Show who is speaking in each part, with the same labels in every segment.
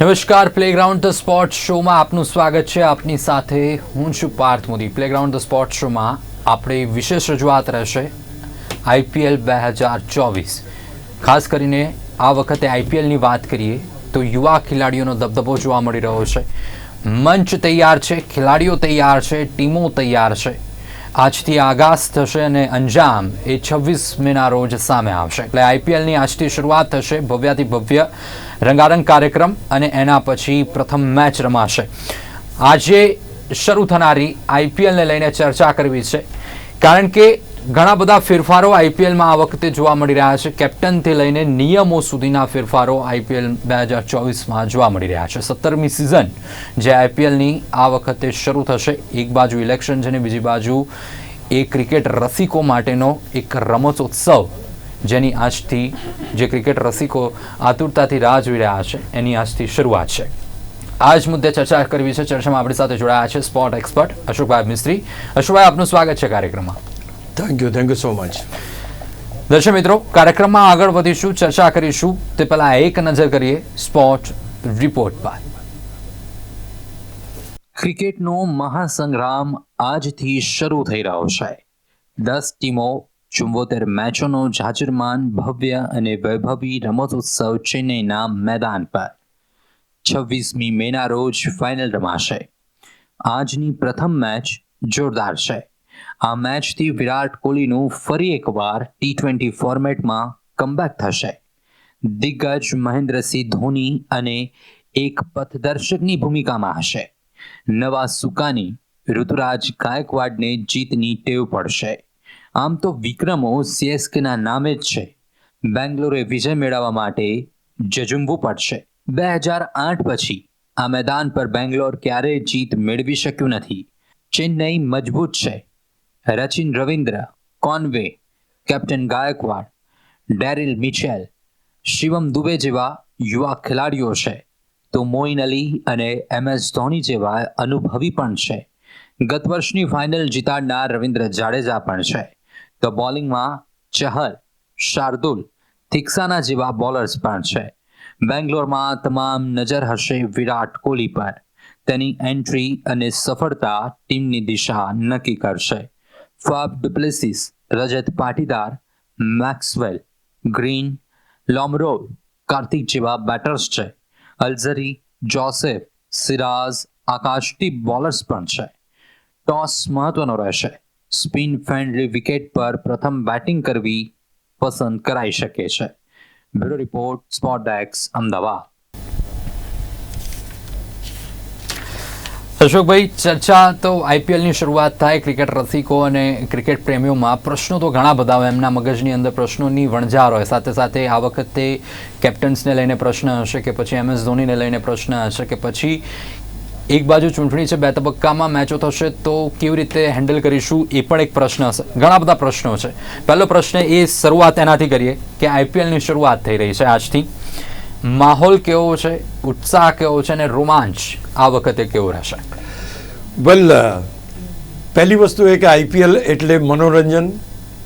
Speaker 1: નમસ્કાર playground the sport શોમાં આપનું સ્વાગત છે. આપની સાથે હું છું Parth Modi. Playground the sport શોમાં આપણે વિશેષ રજૂઆત રહેશે આઈપીએલ બે હજાર ચોવીસ. ખાસ કરીને આ વખતે આઈપીએલની વાત કરીએ તો યુવા ખેલાડીઓનો દબદબો જોવા મળી રહ્યો છે. મંચ તૈયાર છે, ખેલાડીઓ તૈયાર છે, ટીમો તૈયાર છે. આજથી આગાસ થશે અને અંજામ એ છવ્વીસ મેના રોજ સામે આવશે એટલે આઈપીએલની આજથી શરૂઆત થશે ભવ્યાથી ભવ્ય રંગારંગ કાર્યક્રમ અને એના પછી પ્રથમ મેચ રમાશે આજે શરૂ થનારી આઈપીએલને લઈને ચર્ચા કરવી છે કારણ કે ઘણા બધા ફેરફારો આઈપીએલમાં આ વખતે જોવા મળી રહ્યા છે. કેપ્ટનથી લઈને નિયમો સુધીના ફેરફારો આઈપીએલ બે હજાર ચોવીસમાં જોવા મળી રહ્યા છે. સત્તરમી સિઝન જે આઈપીએલની આ વખતે શરૂ થશે. એક બાજુ ઇલેક્શન છે ને બીજી બાજુ એ ક્રિકેટ રસિકો માટેનો એક રમતોત્સવ જેની આજથી જે ક્રિકેટ રસિકો આતુરતાથી રાહ જોઈ રહ્યા છે. એની આજથી શરૂઆત છે. આ જ મુદ્દે ચર્ચા કરવી છે. ચર્ચામાં આપણી સાથે જોડાયા છે સ્પોર્ટ એક્સપર્ટ અશોકભાઈ મિસ્ત્રી. અશોકભાઈ, આપનું સ્વાગત છે કાર્યક્રમમાં.
Speaker 2: Thank you thank you so much
Speaker 1: દર્શક મિત્રો, કાર્યક્રમમાં આગળ વધીશું, ચર્ચા કરીશું. તે પહેલા એક નજર કરીએ સ્પોર્ટ રિપોર્ટ પર. ક્રિકેટનો મહાસંગ્રામ આજથી શરૂ થઈ રહ્યો છે. દસ ટીમો ચુમ્બોતેર મેચોનો જાજરમાન, ભવ્ય અને વૈભવી રમતોત્સવ ચેન્નઈના મેદાન પર. છવ્વીસમી મેના રોજ ફાઇનલ રમાશે. આજની પ્રથમ મેચ જોરદાર છે. આ મેચથી વિરાટ કોહલીનું ફરી એકવાર ટી ટ્વેન્ટી ફોર્મેટમાં કમબેક થશે. દિગ્ગજ મહેન્દ્રસિંહ ધોની અને એક પથદર્શકની ભૂમિકામાં હશે. નવા સુકાની ઋતુરાજ ગાયકવાડને જીતની ટેવ પડશે. આમ તો વિક્રમો સીએસકેના નામે જ છે. બેંગ્લોરે વિજય મેળવવા માટે જજુમવું પડશે. બે હજાર આઠ પછી આ મેદાન પર બેંગ્લોર ક્યારેય જીત મેળવી શક્યું નથી. ચેન્નઈ મજબૂત છે. Rachin Ravindra, Conway, captain Gaikwad, Daryl Mitchell, Shivam Dube જેવા યુવા ખેલાડીઓ છે. તો મોઇન અલી અને એમ એસ ધોની જેવા અનુભવી પણ છે. ગત વર્ષની ફાઇનલ જીતાડનાર રવિન્દ્ર જાડેજા પણ છે. તો બોલિંગમાં ચહલ, શાર્દુલ થિક્સાના જેવા બોલર્સ પણ છે. બેંગ્લોરમાં તમામ નજર હશે વિરાટ કોહલી પર. તેની એન્ટ્રી અને સફળતા ટીમની દિશા નક્કી કરશે. Faf du Plessis Rajat Patidar Maxwell Green Lomror Karthik જેવા બેટર્સ છે. Alzarri Joseph Siraj Akashdeep bowlers પણ છે. ટોસ મહત્વનો રહેશે. સ્પિન ફ્રેન્ડલી વિકેટ પર પ્રથમ બેટિંગ કરવી પસંદ કરાઈ શકે છે. બ્યુરો રિપોર્ટ સ્પોટ ડેક્સ અમદાવાદ. અશોકભાઈ, ચર્ચા તો આઈપીએલની શરૂઆત થાય, ક્રિકેટ રસિકો અને ક્રિકેટ પ્રેમીઓમાં પ્રશ્નો તો ઘણા બધા હોય, એમના મગજની અંદર પ્રશ્નોની વણઝાર હોય. સાથે સાથે આ વખતે કેપ્ટન્સને લઈને પ્રશ્ન હશે કે પછી એમ એસ ધોનીને લઈને પ્રશ્ન હશે કે પછી એક બાજુ ચૂંટણી છે, બે તબક્કામાં મેચો થશે, તો કેવી રીતે હેન્ડલ કરીશું એ પણ એક પ્રશ્ન હશે. ઘણા બધા પ્રશ્નો છે. પહેલો પ્રશ્ન એ શરૂઆત એનાથી કરીએ કે આઈપીએલની શરૂઆત થઈ રહી છે આજથી. માહોલ કેવો છે, ઉત્સાહ કેવો છે અને રોમાંચ આ વખતે કેવો રહેશે?
Speaker 2: વેલ પહેલી વસ્તુ એ કે આઈપીએલ એટલે મનોરંજન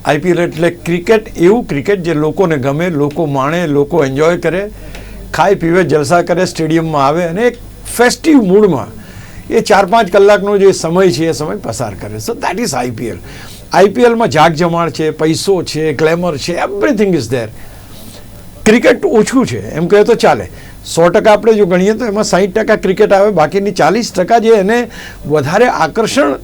Speaker 2: આઈપીએલ એટલે ક્રિકેટ, એવું ક્રિકેટ જે લોકોને ગમે, લોકો માણે, લોકો એન્જોય કરે ખાય પીવે, જલસા કરે, સ્ટેડિયમમાં આવે અને એક ફેસ્ટિવ મૂડમાં એ ચાર પાંચ કલાકનો જે સમય છે એ સમય પસાર કરે. સો દેટ ઇઝ આઈપીએલ આઈપીએલમાં જાગ જમાડ છે, પૈસો છે, ગ્લેમર છે એવરીથિંગ ઇઝ ધેર ક્રિકેટ ઓછું છે. એમ કહે તો ચાલે. સો ટકા આપણે જો ગણીએ તો એમાં સાહીઠ ટકા ક્રિકેટ આવે. બાકીની ચાલીસ ટકા જે એને વધારે આકર્ષણ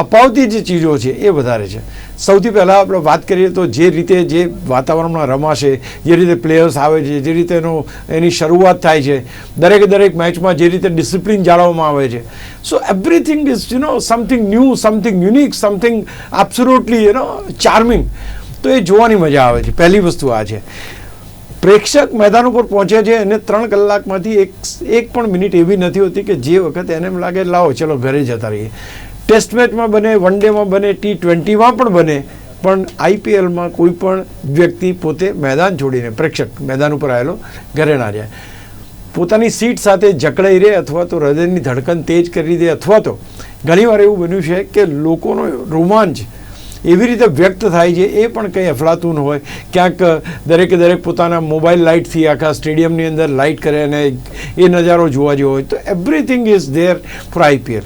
Speaker 2: અપાવતી જે ચીજો છે એ વધારે છે. સૌથી પહેલાં આપણે વાત કરીએ તો જે રીતે જે વાતાવરણમાં રમાશે, જે રીતે પ્લેયર્સ આવે છે, જે રીતે એનો એની શરૂઆત થાય છે, દરેકે દરેક મેચમાં જે રીતે ડિસિપ્લિન જાળવવામાં આવે છે. So everything is you know something new something unique something absolutely you know charming તો એ જોવાની મજા આવે છે. પહેલી વસ્તુ આ છે. પ્રેક્ષક મેદાન ઉપર પહોંચે છે અને ત્રણ કલાકમાંથી એક એક પણ મિનિટ એવી નથી હોતી કે જે વખત એને એમ લાગે, લાવો, ચલો, ઘરે જતા રહીએ. ટેસ્ટ મેચમાં બને, વન ડેમાં બને, ટી ટ્વેન્ટીમાં પણ બને, પણ આઈપીએલમાં કોઈ પણ વ્યક્તિ પોતે મેદાન છોડીને, પ્રેક્ષક મેદાન ઉપર આવેલો, ઘરે ના જાય પોતાની સીટ સાથે જકડાઈ રહે અથવા તો હૃદયની ધડકન તેજ કરી દે અથવા તો ઘણીવાર એવું બન્યું છે કે લોકોનો રોમાંચ એવી રીતે વ્યક્ત થાય છે, એ પણ કંઈ અફલાતું હોય. ક્યાંક દરેકે દરેક પોતાના મોબાઈલ લાઇટથી આખા સ્ટેડિયમની અંદર લાઇટ કરે અને એ નજારો જોવા જેવો હોય. તો everything is there for IPL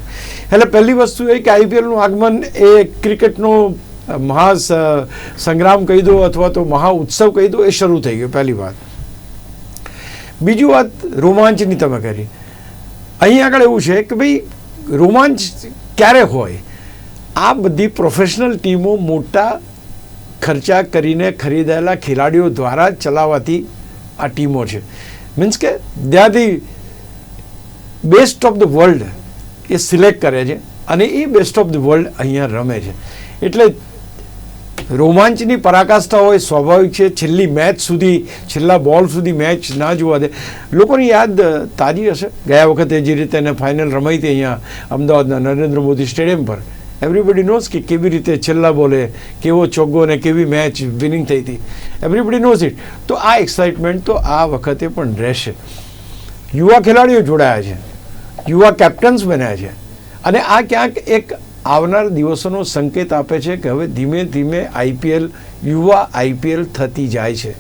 Speaker 2: એટલે પહેલી વસ્તુ એ કે આઈપીએલનું આગમન એ ક્રિકેટનો મહા સંગ્રામ કહી દો અથવા તો મહા ઉત્સવ કહી દો, એ શરૂ થઈ ગયો પહેલી વાત. બીજી વાત, રોમાંચની તમે કરી. અહીં આગળ એવું છે કે ભાઈ રોમાંચ ક્યારે હોય? આ બધી પ્રોફેશનલ ટીમો મોટા ખર્ચા કરીને ખરીદાયેલા ખેલાડીઓ દ્વારા ચલાવાતી આ ટીમો છે. મીન્સ કે the best of the world A select કરે છે અને એ બેસ્ટ ઓફ ધ વર્લ્ડ અહીંયા રમે છે. એટલે રોમાંચની પરાકાષ્ઠા હોય સ્વાભાવિક છે. છેલ્લી મેચ સુધી, છેલ્લા બોલ સુધી મેચ ના જોવા દે. લોકોની યાદ તાજી હશે? ગયા વખતે જે રીતે એને ફાઇનલ રમાઈ હતી અહીંયા અમદાવાદના નરેન્દ્ર મોદી સ્ટેડિયમ પર. એવરીબડી નોઝ કે કેવી રીતે છેલ્લા બોલે, કેવો ચોગ્ગો અને કેવી મેચ વિનિંગ થઈ હતી. એવરીબડી નોઝ ઇટ તો આ એક્સાઇટમેન્ટ તો આ વખતે પણ રહેશે. યુવા ખેલાડીઓ જોડાયા છે. યુવા કેપ્ટન્સ બન્યા છે. અને આ ક્યાંક એક આવનાર દિવસોનો સંકેત આપે છે કે હવે ધીમે ધીમે આઈપીએલ, યુવા આઈપીએલ થતી જાય છે.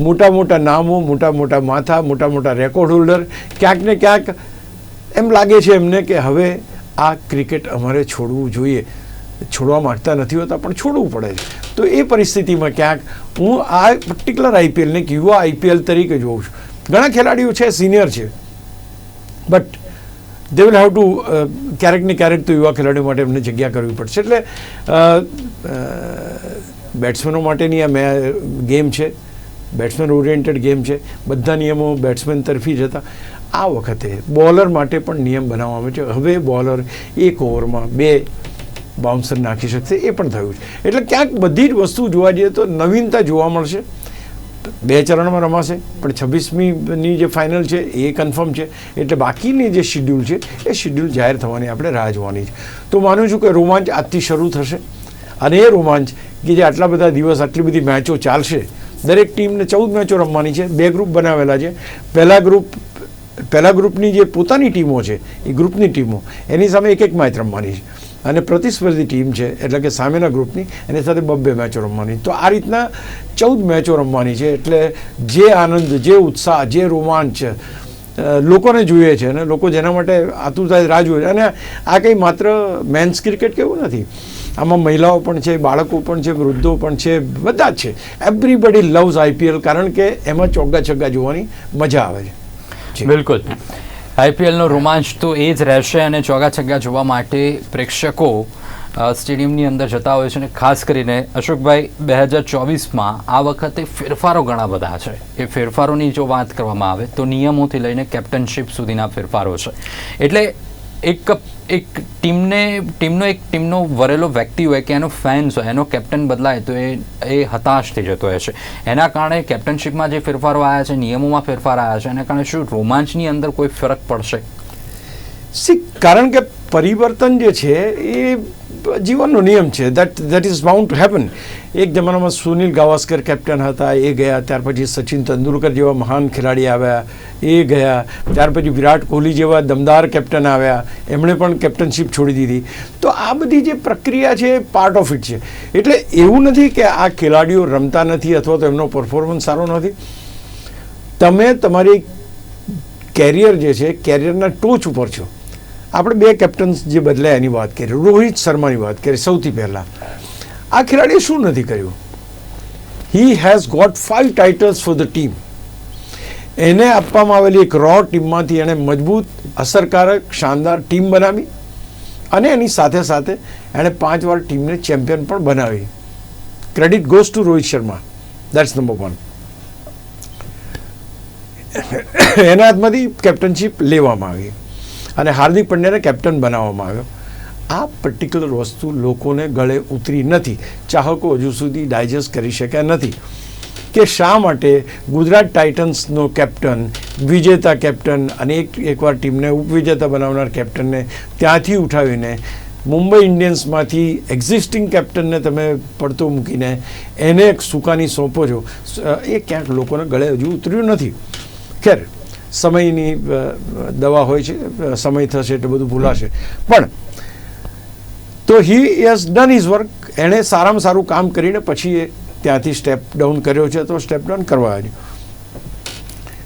Speaker 2: મોટા મોટા નામો, મોટા મોટા માથા, મોટા મોટા રેકોર્ડ હોલ્ડર ક્યાંક ને ક્યાંક એમ લાગે છે એમને કે હવે આ ક્રિકેટ અમારે છોડવું જોઈએ. છોડવા માંગતા નથી હોતા, પણ છોડવું પડે છે. તો એ પરિસ્થિતિમાં ક્યાંક હું આ પર્ટિક્યુલર આઈપીએલને યુવા આઈપીએલ તરીકે જોઉં છું. ઘણા ખેલાડીઓ છે સિનિયર છે. But they will have to ક્યારેક ને ક્યારેક તો યુવા ખેલાડીઓ માટે એમને જગ્યા કરવી પડશે. એટલે બેટ્સમેનો માટેની આ મેં ગેમ છે. બેટ્સમેન ઓરિએન્ટેડ ગેમ છે. બધા નિયમો બેટ્સમેન તરફી જતા આ વખતે બોલર માટે પણ નિયમ બનાવવામાં છે. હવે બોલર એક ઓવરમાં બે બાઉન્સર નાખી શકશે, એ પણ થયું છે. એટલે ક્યાંક બધી જ વસ્તુ જોવા જઈએ તો નવીનતા જોવા મળશે. બે ચરણમાં રમાશે, પણ છવ્વીસમીની જે ફાઇનલ છે એ કન્ફર્મ છે. એટલે બાકીની જે શિડ્યુલ છે, એ શિડ્યુલ જાહેર થવાની આપણે રાહ જોવાની છે. તો માનું છું કે રોમાંચ આજથી શરૂ થશે. અને એ રોમાંચ કે જે આટલા બધા દિવસ, આટલી બધી મેચો ચાલશે. દરેક ટીમને ચૌદ મેચો રમવાની છે. બે ગ્રુપ બનાવેલા છે. પહેલા ગ્રુપ પહેલા ગ્રુપની જે પોતાની ટીમો છે, એ ગ્રુપની ટીમો, એની સામે એક એક મેચ રમવાની છે. અને પ્રતિસ્પર્ધી ટીમ છે, એટલે કે સામેના ગ્રુપની, એની સાથે બબ્બે મેચો રમવાની. તો આ રીતના ચૌદ મેચો રમવાની છે, એટલે જે આનંદ, જે ઉત્સાહ, જે રોમાંચ લોકોને જોઈએ છે અને લોકો જેના માટે આતુરતા રાહ જોઈએ છે. અને આ કંઈ માત્ર મેન્સ ક્રિકેટ કેવું નથી. આમાં મહિલાઓ પણ છે, બાળકો પણ છે, વૃદ્ધો પણ છે, બધા જ છે. એવરીબડી લવ્સ આઈપીએલ કારણ કે એમાં ચોગ્ગા છગ્ગા જોવાની મજા આવે છે.
Speaker 1: બિલકુલ. આઈપીએલનો રોમાંચ તો એ જ રહેશે અને ચોગા છગ્ગા જોવા માટે પ્રેક્ષકો સ્ટેડિયમની અંદર જતા હોય છે અને ખાસ કરીને અશોકભાઈ, બે હજાર ચોવીસમાં આ વખતે ફેરફારો ઘણા બધા છે. એ ફેરફારોની જો વાત કરવામાં આવે તો નિયમોથી લઈને કેપ્ટનશીપ સુધીના ફેરફારો છે. એટલે એક એક ટીમને, ટીમનો એક ટીમનો વરેલો વ્યક્તિ હોય કે એનો ફેન્સ હોય, એનો કેપ્ટન બદલાય, તો એ એ હતાશ થઈ જતો હોય છે. એના કારણે કેપ્ટનશીપમાં જે ફેરફારો આવ્યા છે, નિયમોમાં ફેરફાર આવ્યા છે, એના કારણે શું રોમાંચની અંદર કોઈ ફરક પડશે?
Speaker 2: સી કારણ કે પરિવર્તન જે છે, એ જીવનનો નિયમ છે. That that is bound to happen એક જમાનામાં સુનિલ ગાવસ્કર કેપ્ટન હતા, એ ગયા, ત્યાર પછી સચિન તેંડુલકર જેવા મહાન ખેલાડી આવ્યા. એ ગયા. ત્યાર પછી વિરાટ કોહલી જેવા દમદાર કેપ્ટન આવ્યા. એમણે પણ કેપ્ટનશીપ છોડી દીધી. તો આ બધી જે પ્રક્રિયા છે એ પાર્ટ ઓફ ઇટ છે. એટલે એવું નથી કે આ ખેલાડીઓ રમતા નથી અથવા તો એમનો પરફોર્મન્સ સારો નથી. તમે તમારી કેરિયર જે છે કેરિયરના ટોચ ઉપર છો. આપણે બે કેપ્ટન્સ જે બદલાયા એની વાત કરીએ રોહિત શર્માની વાત કરીએ સૌથી પહેલાં. આ ખેલાડીએ શું નથી કર્યું? He has got five titles for the team એને આપવામાં આવેલી એક રો ટીમમાંથી એણે મજબૂત, અસરકારક, શાનદાર ટીમ બનાવી અને એની સાથે સાથે એણે પાંચ વાર ટીમને ચેમ્પિયન પણ બનાવી. Credit goes to Rohit Sharma. That's number one એના હાથમાંથી કેપ્ટનશીપ લેવામાં આવી અને હાર્દિક પંડ્યાને કેપ્ટન બનાવવામાં આવ્યો. આ પર્ટિક્યુલર વસ્તુ લોકોને ગળે ઉતરી નથી. ચાહકો હજુ સુધી ડાયજેસ્ટ કરી શક્યા નથી. કે શા માટે ગુજરાત ટાઇટન્સનો કેપ્ટન, વિજેતા કેપ્ટન અને એક, એકવાર ટીમને ઉપવિજેતા બનાવનાર કેપ્ટનને ત્યાંથી ઉઠાવીને મુંબઈ ઇન્ડિયન્સમાંથી એક્ઝિસ્ટિંગ કેપ્ટનને તમે પડતો મૂકીને એને એક સુકાની સોંપો છો. એ ક્યાંક લોકોને ગળે હજુ ઉતર્યું નથી. ખેર, સમયની દવા હોય છે સમય થશે એટલે બધું ભૂલાશે. પણ તો he has done his work એણે સારામાં સારું કામ કરીને પછી એ ત્યાંથી સ્ટેપ ડાઉન કર્યો છે, તો સ્ટેપ ડાઉન કરવા આવ્યો.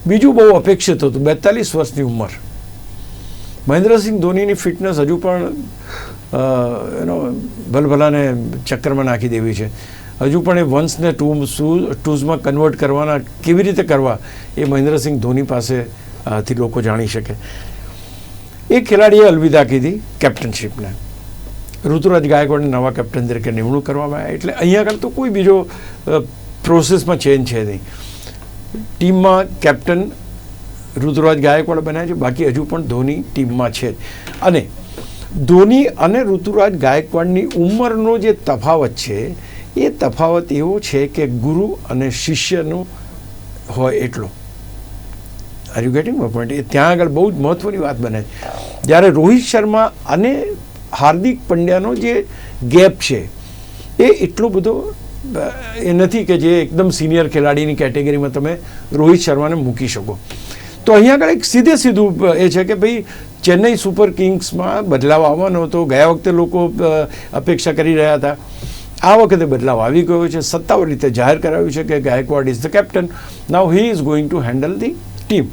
Speaker 2: બીજું બહુ અપેક્ષિત હતું, બેતાલીસ વર્ષની ઉંમર. મહેન્દ્રસિંહ ધોનીની ફિટનેસ હજુ પણ એનો ભલભલાને ચક્કરમાં નાખી દેવી છે. હજુ પણ એ વન્સને ટુ ટૂઝમાં કન્વર્ટ કરવાના કેવી રીતે કરવા, એ મહેન્દ્રસિંહ ધોની પાસેથી લોકો જાણી શકે. એ ખેલાડીએ અલવિદા કીધી કેપ્ટનશીપને ઋતુરાજ ગાયકવાડને નવા કેપ્ટન તરીકે નિમણૂક કરવામાં આવી એટલે અહીંયા આગળ તો કોઈ બીજો પ્રોસેસમાં ચેન્જ છે નહીં. ટીમમાં કેપ્ટન ઋતુરાજ ગાયકવાડ બન્યા છે, બાકી હજુ પણ ધોની ટીમમાં છે. અને ધોની અને ઋતુરાજ ગાયકવાડની ઉંમરનો જે તફાવત છે, એ તફાવત એવો છે કે ગુરુ અને શિષ્યનો હોય એટલો. આર યુ ગેટિંગ પોઈન્ટ એ ત્યાં આગળ બહુ જ મહત્ત્વની વાત બને છે. જ્યારે રોહિત શર્મા અને હાર્દિક પંડ્યાનો જે ગેપ છે, એ એટલો બધો એ નથી કે જે એકદમ સિનિયર ખેલાડીની કેટેગરીમાં તમે રોહિત શર્માને મૂકી શકો. તો અહીંયા આગળ એક સીધે સીધું એ છે કે ભાઈ ચેન્નઈ સુપર કિંગ્સમાં બદલાવ આવવાનો હતો. ગયા વખતે લોકો અપેક્ષા કરી રહ્યા હતા. આ વખતે બદલાવ આવી ગયો છે. સત્તાવાર રીતે જાહેર કરાવ્યું છે કે Gaikwad is the captain now he is going to handle the team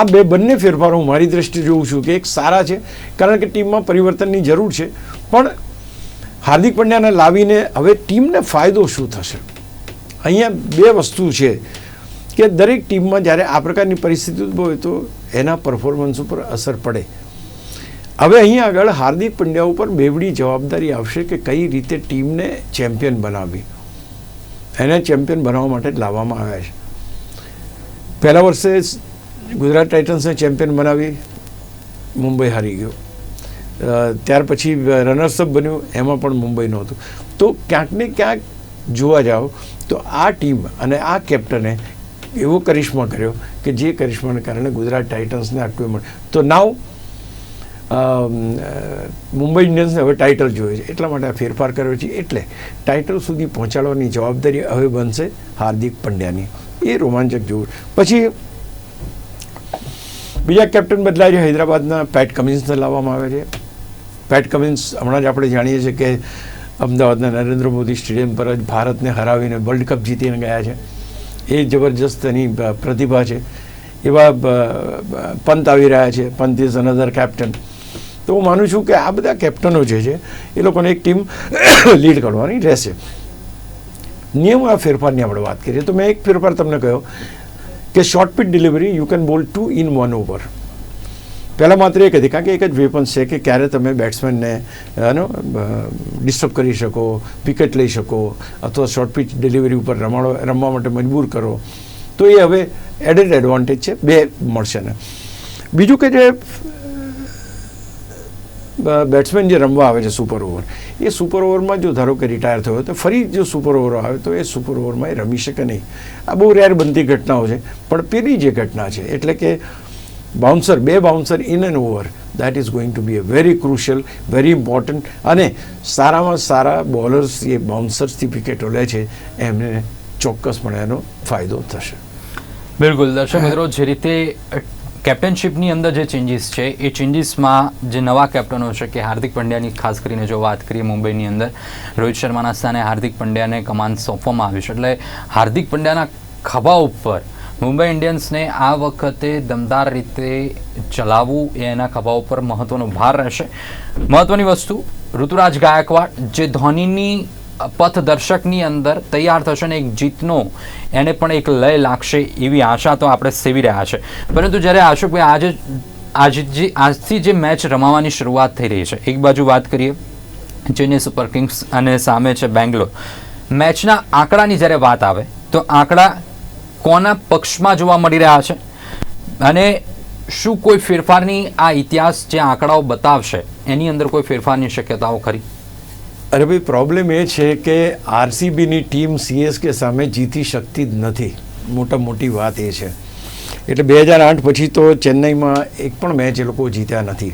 Speaker 2: આ બે બંને ફેરફારો હું મારી દ્રષ્ટિએ જોઉં છું કે એક સારા છે, કારણ કે ટીમમાં પરિવર્તનની જરૂર છે. પણ હાર્દિક પંડ્યાને લાવીને હવે ટીમને ફાયદો શું થશે? અહીંયા બે વસ્તુ છે કે દરેક ટીમમાં જ્યારે આ પ્રકારની પરિસ્થિતિ ઉદ્ભવે તો એના પરફોર્મન્સ ઉપર અસર પડે. હવે અહીંયા આગળ હાર્દિક પંડ્યા ઉપર બેવડી જવાબદારી આવશે કે કઈ રીતે ટીમને ચેમ્પિયન બનાવવી. એને ચેમ્પિયન બનાવવા માટે લાવવામાં આવ્યા છે. પહેલા વર્ષે ગુજરાત ટાઇટન્સને ચેમ્પિયન બનાવી, મુંબઈ હારી ગયો. ત્યાર પછી રનર્સઅપ બન્યું, એમાં પણ મુંબઈ નહોતું. તો ક્યાંક ને ક્યાંક જોવા જાઓ તો આ ટીમ અને આ કેપ્ટને એવો કરિશ્મા કર્યો કે જે કરિશ્માને કારણે ગુજરાત ટાઇટન્સને આટલું મળે તો નાવ મુંબઈ ઇન્ડિયન્સને હવે ટાઇટલ જોઈએ છે. એટલા માટે આ ફેરફાર કર્યો છે. એટલે ટાઇટલ સુધી પહોંચાડવાની જવાબદારી હવે બનશે હાર્દિક પંડ્યાની. એ રોમાંચક જોવું પછી બીજા કેપ્ટન બદલાય છે હૈદરાબાદના પેટ કમિન્સને લાવવામાં આવે છે. પેટ કમિન્સ હમણાં જ આપણે જાણીએ છીએ કે અમદાવાદના નરેન્દ્ર મોદી સ્ટેડિયમ પર જ ભારતને હરાવીને વર્લ્ડ કપ જીતીને ગયા છે. એ જબરજસ્ત એની પ્રતિભા છે. એવા પંત આવી રહ્યા છે. પંત ઇઝ અનધર કેપ્ટન તો હું માનું છું કે આ બધા કેપ્ટનો જે છે, એ લોકોને એક ટીમ લીડ કરવાની રહેશે. નિયમોના ફેરફારની આપણે વાત કરીએ. તો મેં એક ફેરફાર તમને કહ્યો. કે short pitch delivery you can bowl two in one over પહેલાં માત્ર એક હતી, કારણ કે એક જ વેપન છે કે ક્યારે તમે બેટ્સમેનને એનો ડિસ્ટર્બ કરી શકો વિકેટ લઈ શકો, અથવા શોર્ટ પીચ ડિલિવરી ઉપર રમાડો, રમવા માટે મજબૂર કરો. તો એ હવે એડેડ એડવાન્ટેજ છે, બે મળશે ને. બીજું કે જે બેટ્સમેન જે રમવા આવે છે સુપર ઓવર એ સુપર ઓવરમાં જો ધારો કે રિટાયર થયો તો ફરી જો સુપર ઓવર આવે, તો એ સુપર ઓવરમાં એ રમી શકે નહીં. આ બહુ રેર બનતી ઘટનાઓ છે. પણ પેલી જે ઘટના છે, એટલે કે બાઉન્સર બે bouncer in an over that is going to be a very crucial very important અને સારામાં સારા બોલર્સ એ બાઉન્સર્સથી વિકેટો લે છે, એમને ચોક્કસપણે એનો ફાયદો થશે.
Speaker 1: બિલકુલ. દર્શક મિત્રો, જે રીતે કેપ્ટનશીપની અંદર જે ચેન્જીસ છે, એ ચેન્જીસમાં જે નવા કેપ્ટનો છે કે હાર્દિક પંડ્યાની ખાસ કરીને જો વાત કરીએ મુંબઈની અંદર, રોહિત શર્માના સ્થાને હાર્દિક પંડ્યાને કમાન સોંપવામાં આવ્યું છે. એટલે હાર્દિક પંડ્યાના ખભા ઉપર મુંબઈ ઇન્ડિયન્સને આ વખતે દમદાર રીતે ચલાવવું એ એના ખભા ઉપર મહત્ત્વનો ભાર રહેશે. મહત્ત્વની વસ્તુ, ઋતુરાજ ગાયકવાડ, જે ધોનીની પથદર્શકની અંદર તૈયાર થશે ને એક જીતનો એને પણ એક લય લાગશે એવી આશા તો આપણે સેવી રહ્યા છે. પરંતુ જ્યારે આશુકભાઈ આજે આજે જે આજથી જે મેચ રમાવાની શરૂઆત થઈ રહી છે, એક બાજુ વાત કરીએ, ચેન્નઈ સુપર કિંગ્સ અને સામે છે બેંગ્લોર. મેચના આંકડાની જ્યારે વાત આવે, તો આંકડા કોના પક્ષમાં જોવા મળી રહ્યા છે અને શું કોઈ ફેરફારની આ ઇતિહાસ જે આંકડાઓ બતાવશે, એની અંદર કોઈ ફેરફારની શક્યતાઓ ખરી?
Speaker 2: અરે ભાઈ પ્રોબ્લેમ એ છે કે આરસીબીની ટીમ સીએસકે સામે જીતી શકતી જ નથી. મોટા મોટી વાત એ છે. એટલે બે હજાર આઠ પછી તો ચેન્નઈમાં એક પણ મેચ એ લોકો જીત્યા નથી.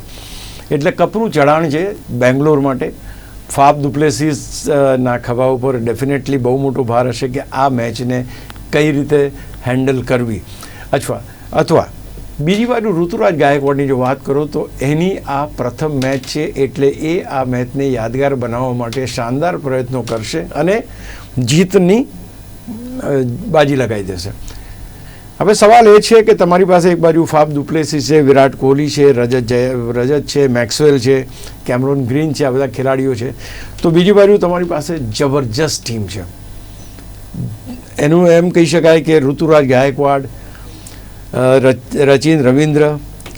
Speaker 2: એટલે કપરું ચઢાણ છે બેંગ્લોર માટે. ફાફ ના ખભા ઉપર ડેફિનેટલી બહુ મોટો ભાર હશે કે આ મેચને કઈ રીતે હેન્ડલ કરવી. અથવા અથવા બીજી બાજુ ઋતુરાજ ગાયકવાડની જો વાત કરો તો એની આ પ્રથમ મેચ છે એટલે એ આ મેચને યાદગાર બનાવવા માટે શાનદાર પ્રયત્નો કરશે અને જીતની બાજી લગાવી દેશે. હવે સવાલ એ છે કે તમારી પાસે એક બાજુ ફાફ દુપ્લેસી છે, વિરાટ કોહલી છે, રજત જય, રજત છે, મેક્સવેલ છે, કેમરોન ગ્રીન છે, આ બધા ખેલાડીઓ છે. તો બીજી બાજુ તમારી પાસે જબરજસ્ત ટીમ છે. એનું એમ કહી શકાય કે ઋતુરાજ ગાયકવાડ રચિન, રવિન્દ્ર,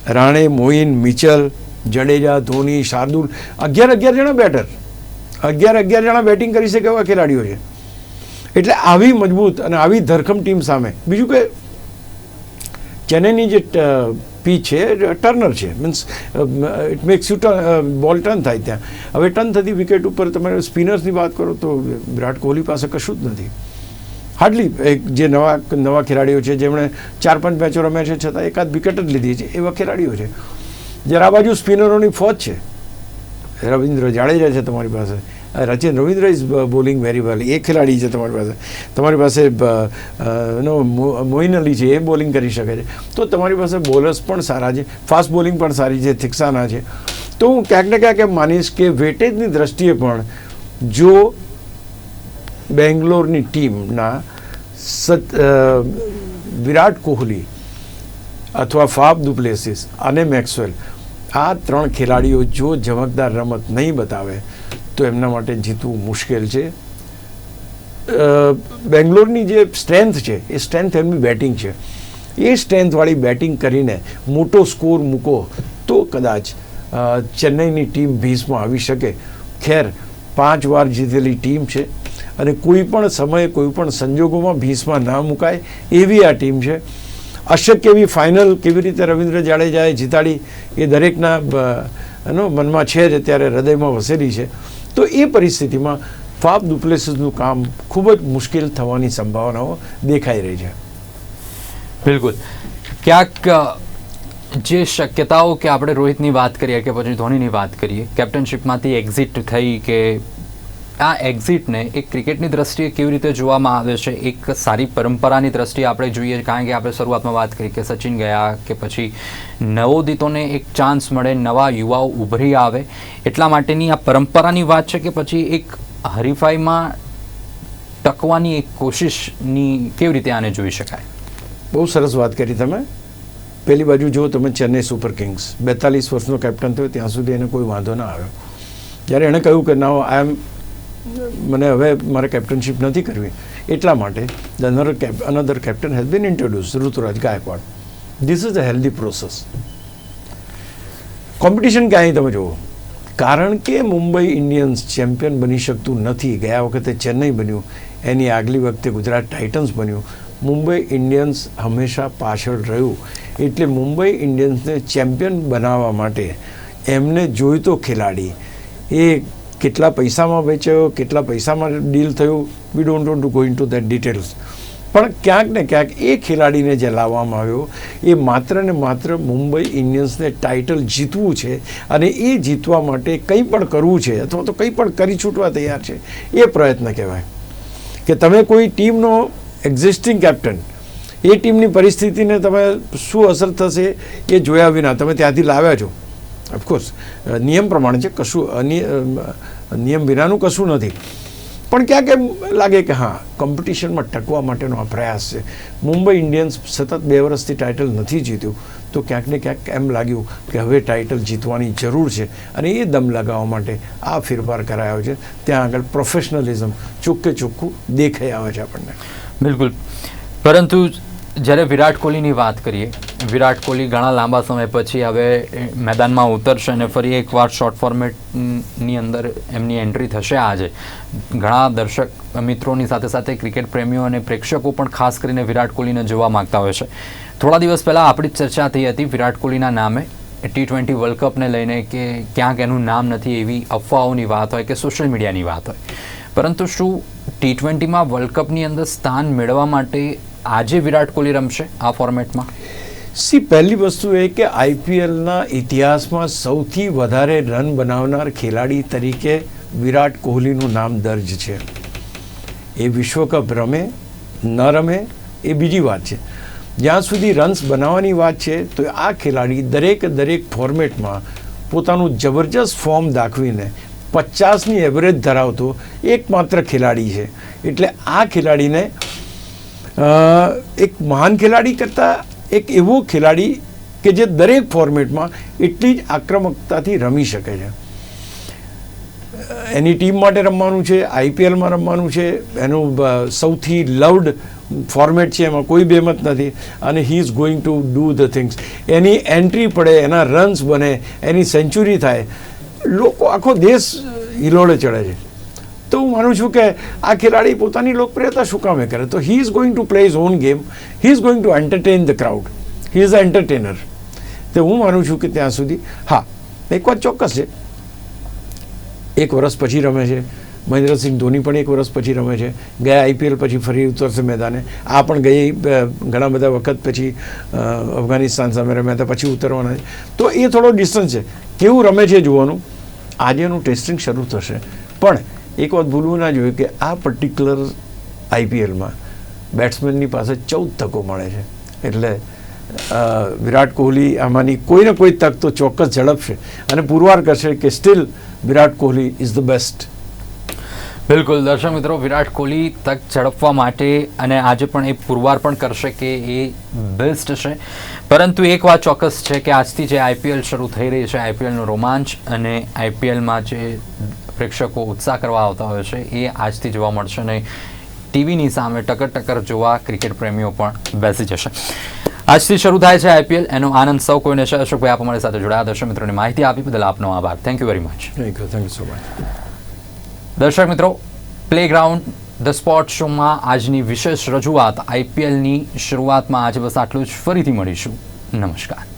Speaker 2: રાણે, મોઇન, મિચલ, જડેજા, ધોની, શાર્દુલ, અગિયાર અગિયાર જણા બેટર. અગિયાર અગિયાર જણા બેટિંગ કરી શકે એવા ખેલાડીઓ છે. એટલે આવી મજબૂત અને આવી ધરખમ ટીમ સામે. બીજું કે, ચેન્નઈની જે પીચ છે, ટર્નર છે. Means it makes you ball turn થાય ત્યાં. હવે ટર્ન થતી વિકેટ ઉપર તમે સ્પિનર્સની વાત કરો તો વિરાટ કોહલી પાસે કશું જ નથી. હાર્ડલી એક જે નવા નવા ખેલાડીઓ છે, જેમણે ચાર પાંચ મેચો રમ્યા છે, છતાં એકાદ વિકેટ જ લીધી છે, એવા ખેલાડીઓ છે. જ્યારે આ બાજુ સ્પિનરોની ફોજ છે. રવિન્દ્ર જાડેજા છે તમારી પાસે. Rachin Ravindra is bowling very well એ ખેલાડી છે તમારી પાસે. તમારી પાસે નો મોઇન અલી છે, એ બોલિંગ કરી શકે છે. તો તમારી પાસે બોલર્સ પણ સારા છે. ફાસ્ટ બોલિંગ પણ સારી છે, થિક્સાના છે. તો હું ક્યાંક ને ક્યાંક એમ માનીશ કે વેટેજની દ્રષ્ટિએ પણ જો બેંગ્લોરની ટીમના સત વિરાટ કોહલી અથવા ફાફ દુપ્લેસીસ અને મેક્સવેલ, આ ત્રણ ખેલાડીઓ જો ચમકદાર રમત નહીં બતાવે, તો એમના માટે જીતવું મુશ્કેલ છે. બેંગ્લોરની જે સ્ટ્રેન્થ છે, એ સ્ટ્રેન્થ એમની બેટિંગ છે. એ સ્ટ્રેન્થવાળી બેટિંગ કરીને મોટો સ્કોર મૂકો, તો કદાચ ચેન્નઈની ટીમ ભીસમાં આવી શકે. ખેર, પાંચ વાર જીતેલી ટીમ છે. અને કોઈ પણ સમયે, કોઈ પણ સંજોગોમાં ભીસમાં ના મુકાય એવી આ ટીમ છે. અશક્ય એવી ફાઇનલ કેવી રીતે રવિન્દ્ર જાડેજાએ જીતાડી એ દરેકના એનો મનમાં છે જ અત્યારે હૃદયમાં વસેલી છે. તો એ પરિસ્થિતિમાં ફાફ દુપ્લેસીસનું કામ ખૂબ જ મુશ્કેલ થવાની સંભાવનાઓ દેખાઈ રહી છે.
Speaker 1: બિલકુલ. ક્યાંક જે શક્યતાઓ કે આપણે રોહિતની વાત કરીએ કે પછી ધોનીની વાત કરીએ, કેપ્ટનશીપમાંથી એક્ઝિટ થઈ કે આ એક્ઝિટને એક ક્રિકેટની દ્રષ્ટિએ કેવી રીતે જોવામાં આવે છે? એક સારી પરંપરાની દ્રષ્ટિએ આપણે જોઈએ, કારણ કે આપણે શરૂઆતમાં વાત કરી કે સચિન ગયા કે પછી નવોદિતોને એક ચાન્સ મળે, નવા યુવાઓ ઉભરી આવે. એટલા માટેની આ પરંપરાની વાત છે કે પછી એક હરીફાઈમાં ટકવાની એક કોશિશની કેવી રીતે આને જોઈ શકાય?
Speaker 2: બહુ સરસ વાત કરી તમે. પહેલી બાજુ જુઓ તમે ચેન્નઈ સુપર કિંગ્સ. બેતાલીસ વર્ષનો કેપ્ટન થયો, ત્યાં સુધી એને કોઈ વાંધો ના આવ્યો. જ્યારે એણે કહ્યું કે નાવ આઈ એમ મને હવે મારે કેપ્ટનશીપ નથી કરવી. એટલા માટે the another cap another captain has been introduce Ruturaj Gaikwad. This is a healthy process competition ક્યાંય તમે જુઓ. કારણ કે મુંબઈ ઇન્ડિયન્સ ચેમ્પિયન બની શકતું નથી. ગયા વખતે ચેન્નઈ બન્યું. એની આગલી વખતે ગુજરાત ટાઇટન્સ બન્યું. મુંબઈ ઇન્ડિયન્સ હંમેશા પાછળ રહ્યું. એટલે મુંબઈ ઇન્ડિયન્સને ચેમ્પિયન બનાવવા માટે એમને જોઈતો ખેલાડી એ કેટલા પૈસામાં વેચ્યો કેટલા પૈસામાં ડીલ થયું we don't want to go into that details પણ ક્યાંક ને ક્યાંક એ ખેલાડીને જે લાવવામાં આવ્યો એ માત્ર ને માત્ર મુંબઈ ઇન્ડિયન્સને ટાઇટલ જીતવું છે અને એ જીતવા માટે કંઈ પણ કરવું છે અથવા તો કંઈ પણ કરી છૂટવા તૈયાર છે એ પ્રયત્ન કહેવાય. કે તમે કોઈ ટીમનો એક્ઝિસ્ટિંગ કેપ્ટન એ ટીમની પરિસ્થિતિને તમે શું અસર થશે એ જોયા વિના તમે ત્યાંથી લાવ્યા છો. ઓફકોર્સ નિયમ પ્રમાણે છે કશું અનિ- અ, નિયમ વિનાનું કશું નથી. પણ ક્યાંક એમ લાગે કે હા કોમ્પિટિશનમાં ટકવા માટેનો આ પ્રયાસ છે. મુંબઈ ઇન્ડિયન્સ સતત બે વર્ષથી ટાઇટલ નથી જીત્યું, તો ક્યાંક ને ક્યાંક એમ લાગ્યું કે હવે ટાઇટલ જીતવાની જરૂર છે અને એ દમ લગાવવા માટે આ ફેરફાર કરાયો છે. ત્યાં આગળ પ્રોફેશનલિઝમ ચોખ્ખે ચોખ્ખું દેખાઈ આવે છે આપણને.
Speaker 1: બિલકુલ. પરંતુ જ્યારે વિરાટ કોહલીની વાત કરીએ, વિરાટ કોહલી ઘણા લાંબા સમય પછી હવે મેદાનમાં ઉતરશે અને ફરી એકવાર શોર્ટ ફોર્મેટની અંદર એમની એન્ટ્રી થશે આજે. ઘણા દર્શક મિત્રોની સાથે સાથે ક્રિકેટ પ્રેમીઓ અને પ્રેક્ષકો પણ ખાસ કરીને વિરાટ કોહલીને જોવા માંગતા હોય છે. થોડા દિવસ પહેલાં આપણી જ ચર્ચા થઈ હતી વિરાટ કોહલીના નામે. ટી ટ્વેન્ટી વર્લ્ડ કપને લઈને કે ક્યાંક એનું નામ નથી એવી અફવાઓની વાત હોય કે સોશિયલ મીડિયાની વાત હોય. પરંતુ શું ટી ટ્વેન્ટીમાં વર્લ્ડ કપની અંદર સ્થાન મેળવવા માટે આજે વિરાટ કોહલી રમશે આ ફોર્મેટમાં
Speaker 2: સી, પહેલી વસ્તુ એ કે આઈપીએલના ઇતિહાસમાં સૌથી વધારે રન બનાવનાર ખેલાડી તરીકે વિરાટ કોહલીનું નામ દર્જ છે. એ વિશ્વકપ રમે, ન રમે, એ બીજી વાત છે. જ્યાં સુધી રન્સ બનાવવાની વાત છે, તો આ ખેલાડી દરેક દરેક ફોર્મેટમાં પોતાનું જબરજસ્ત ફોર્મ દાખવીને પચાસની એવરેજ ધરાવતો એકમાત્ર ખેલાડી છે. એટલે આ ખેલાડીને એક મહાન ખેલાડી કરતાં એક એવો ખેલાડી કે જે દરેક ફોર્મેટમાં એટલી જ આક્રમકતાથી રમી શકે છે. એની ટીમ માટે રમવાનું છે આઈપીએલમાં રમવાનું છે, એનું સૌથી લવડ ફોર્મેટ છે, એમાં કોઈ બેમત નથી અને he is going to do the things any entry પડે, એના રન્સ બને, એની સેન્ચુરી થાય. લોકો, આખો દેશ હિલોડે ચડે છે. તો હું માનું છું કે આ ખેલાડી પોતાની લોકપ્રિયતા શું કામે કરે? તો he is going to play his own game he is going to entertain the crowd he is a entertainer તો હું માનું છું કે ત્યાં સુધી હા, એક વાત ચોક્કસ છે. એક વર્ષ પછી રમે છે. મહેન્દ્રસિંહ ધોની પણ એક વર્ષ પછી રમે છે. ગયા આઈપીએલ પછી ફરી ઉતરશે મેદાને. આ પણ ગઈ ઘણા બધા વખત પછી અફઘાનિસ્તાન સામે રમ્યા હતા, પછી ઉતરવાના છે. તો એ થોડો ડિસ્ટન્સ છે. કેવું રમે છે જોવાનું? આજે એનું ટેસ્ટિંગ શરૂ થશે. પણ એક વાત ભૂલવું ના જોઈએ કે આ પર્ટિક્યુલર આઈપીએલમાં બેટ્સમેનની પાસે ચૌદ તકો મળે છે. એટલે વિરાટ કોહલી આમાંની કોઈ ને કોઈ તક તો ચોક્કસ ઝડપશે અને પુરવાર કરશે કે still Virat Kohli is the best
Speaker 1: બિલકુલ. દર્શક મિત્રો, વિરાટ કોહલી તક ઝડપવા માટે અને આજે પણ એ પુરવાર પણ કરશે કે એ બેસ્ટ છે. પરંતુ એક વાત ચોક્કસ છે કે આજથી જે આઈપીએલ શરૂ થઈ રહી છે આઈપીએલનો રોમાંચ અને આઈપીએલમાં જે પ્રેક્ષકો ઉત્સાહ કરવા આવતા હોય છે એ આજથી જોવા મળશે અને ટીવીની સામે ટકર ટકર જોવા ક્રિકેટ પ્રેમીઓ પણ બેસી જશે. આજથી શરૂ થાય છે આઈપીએલ. એનો આનંદ સૌ કોઈને છે. અશોકભાઈ આપ અમારી સાથે જોડાયા દર્શક મિત્રોની માહિતી આપી બદલ આપનો આભાર. Thank you very much
Speaker 2: thank you thank you so much
Speaker 1: દર્શક મિત્રો પ્લેગ્રાઉન્ડ ધ સ્પોર્ટ શોમાં આજની વિશેષ રજૂઆત આઈપીએલની શરૂઆતમાં આજે બસ આટલું જ. ફરીથી મળીશું. નમસ્કાર.